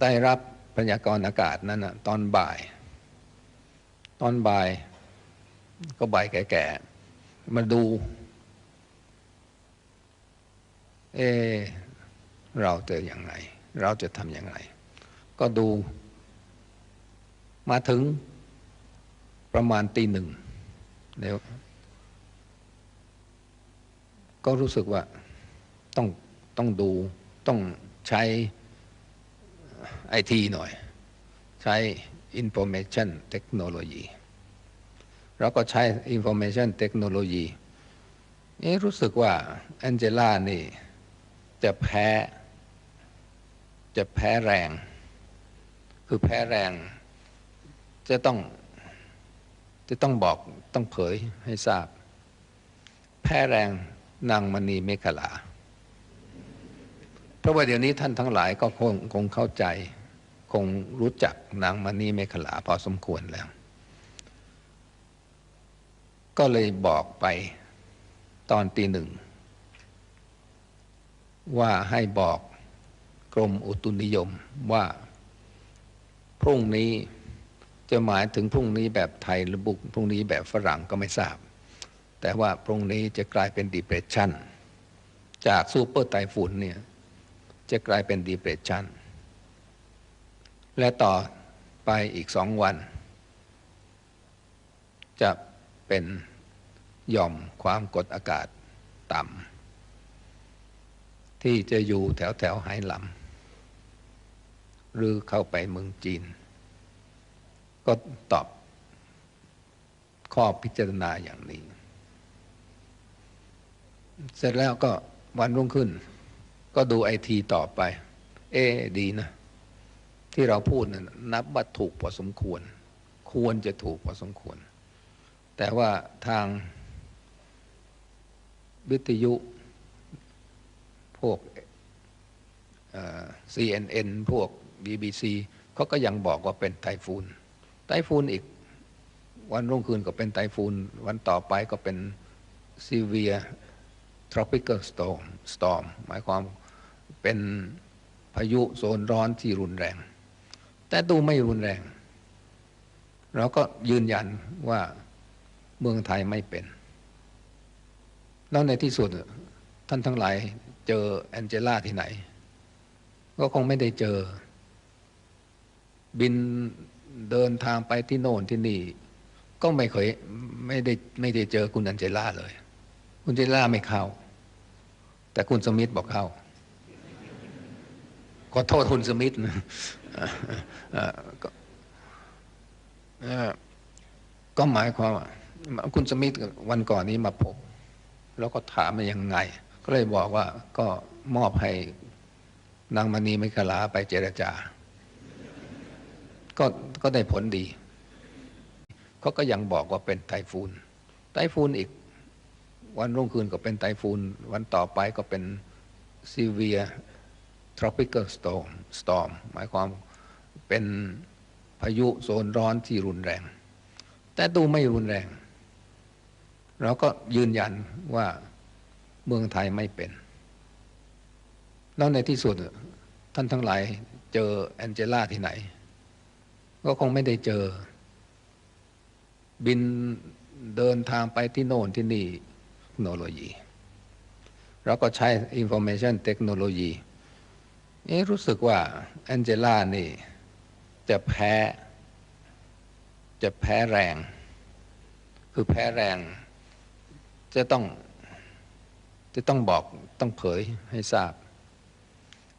ได้รับพยากรณ์อากาศนั้นนะตอนบ่าย ตอนบ่าย ก็บ่ายแก่ๆ มาดู เออเราจะยังไงเราจะทำยังไงก็ดู มาถึงประมาณตีหนึ่งเดี๋ยวก็รู้สึกว่าต้องต้องดูต้องใช้ ไอทีหน่อย ใช้ Information Technology เราก็ใช้ Information Technology เอ๊รู้สึกว่าแองเจล่านี่จะแพ้ จะแพ้แรง คือแพ้แรง จะต้อง จะต้องบอกต้องเผยให้ทราบ แพ้แรงนางมณีเมขลา เพราะว่าเดี๋ยวนี้ท่านทั้งหลายก็คงคงเข้าใจ คงรู้จักนางมณีเมขลาพอสมควรแล้ว ก็เลยบอกไปตอนตีหนึ่ง ว่าให้บอกกรมอุตุนิยมว่าพรุ่งนี้จะหมายถึงพรุ่งนี้แบบไทยหรือบุกพรุ่งนี้แบบฝรั่งก็ไม่ทราบ แต่ว่าพรุ่งนี้จะกลายเป็นดีเพรสชันจากซูเปอร์ไต้ฝุ่นเนี่ยจะกลายเป็นดีเพรสชัน และต่อไปอีกสองวัน จะเป็นหย่อมความกดอากาศต่ำที่จะอยู่แถวแถวไหหลำหรือเข้าไปเมืองจีน ก็ตอบข้อพิจารณาอย่างนี้ เสร็จแล้วก็วันรุ่งขึ้น ก็ดูไอทีต่อไป เอดีนะ ที่เราพูดนะนับว่าถูกพอสมควร ควรจะถูกพอสมควร แต่ว่าทางวิทยุ พวก CNN พวก BBC เขาก็ยังบอกว่าเป็นไต้ฟูนไต้ฟูนอีกวันรุ่งคืนก็เป็นไต้ฟูนวันต่อไปก็เป็น severe tropical storm storm หมายความเป็นพายุโซนร้อนที่รุนแรง แต่ดูไม่รุนแรง เราก็ยืนยันว่าเมืองไทยไม่เป็น แล้วในที่สุดท่านทั้งหลายเจอแองเจล่าที่ไหน ก็คงไม่ได้เจอ บินเดินทางไปที่โน่นที่นี่ ก็ไม่เคยไม่ได้ไม่ได้เจอคุณแองเจล่าเลย คุณเจล่าไม่เข้า แต่คุณสมิธบอกเข้าขอโทษคุณสมิธนะ ก็หมายความว่าคุณสมิธวันก่อนนี้มาพบ แล้วก็ถามมายังไง ก็เลยบอกว่าก็มอบให้นางมณีมิขลาไปเจรจา ก็ก็ได้ผลดี เขาก็ยังบอกว่าเป็นไต้ฟูนไต้ฟูนอีก วันรุ่งคืนก็เป็นไต้ฟูนวันต่อไปก็เป็น severe tropical storm storm หมายความเป็นพายุโซนร้อนที่รุนแรง แต่ดูไม่รุนแรง เราก็ยืนยันว่าเมืองไทยไม่เป็น แล้วในที่สุดท่านทั้งหลายเจอแองเจล่าที่ไหน ก็คงไม่ได้เจอ บินเดินทางไปที่โน่นที่นี่เทคโนโลยี เราก็ใช้ Information Technology เอ๊รู้สึกว่าแองเจล่านี่ จะแพ้ จะแพ้แรง คือแพ้แรง จะต้อง จะต้องบอกต้องเผยให้ทราบ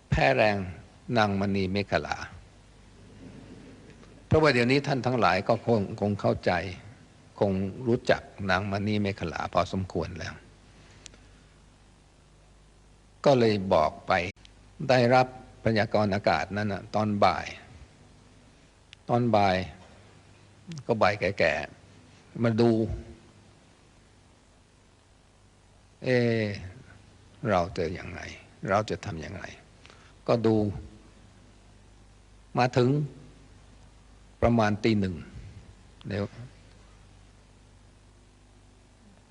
แพ้แรงนางมณีเมขลา เพราะว่าเดี๋ยวนี้ท่านทั้งหลายก็คงคงเข้าใจ คงรู้จักนางมณีเมขลาพอสมควรแล้ว ก็เลยบอกไป ได้รับพยากรณ์อากาศนั้นนะตอนบ่าย ตอนบ่าย ก็บ่ายแก่ๆมาดู เออเราจะยังไงเราจะทำอยังไงก็ดู มาถึงประมาณตีหนึ่งเดี๋ยว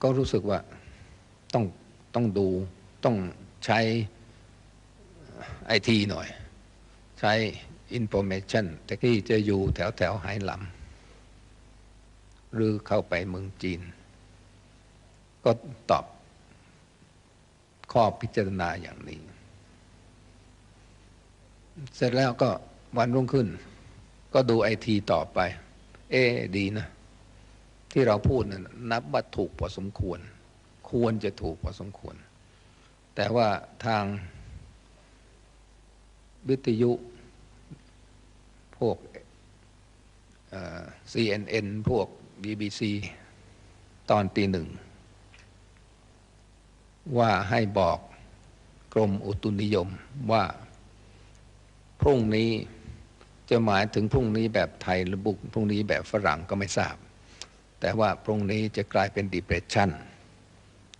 ก็รู้สึกว่าต้องต้องดูต้องใช้ ไอทีหน่อย ใช้ information แต่ที่จะอยู่แถวแถวไหหลำหรือเข้าไปเมืองจีน ก็ตอบข้อพิจารณาอย่างนี้ เสร็จแล้วก็วันรุ่งขึ้น ก็ดูไอทีต่อไป เอ๊ดีนะ ที่เราพูดนะนับว่าถูกพอสมควร ควรจะถูกพอสมควร แต่ว่าทาง วิทยุ พวกเอ่อ CNN พวก BBC ตอนตีหนึ่ง ว่าให้บอกกรมอุตุนิยมว่า พรุ่งนี้จะหมายถึงพรุ่งนี้แบบไทยหรือบุกพรุ่งนี้แบบฝรั่งก็ไม่ทราบ แต่ว่าพรุ่งนี้จะกลายเป็น depression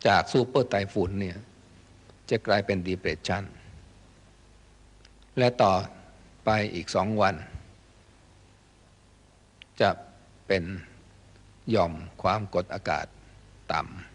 จากซูเปอร์ไต้ฝุ่นเนี่ย จะกลายเป็น depression และต่อไปอีกสองวัน จะเป็นหย่อมความกดอากาศต่ำ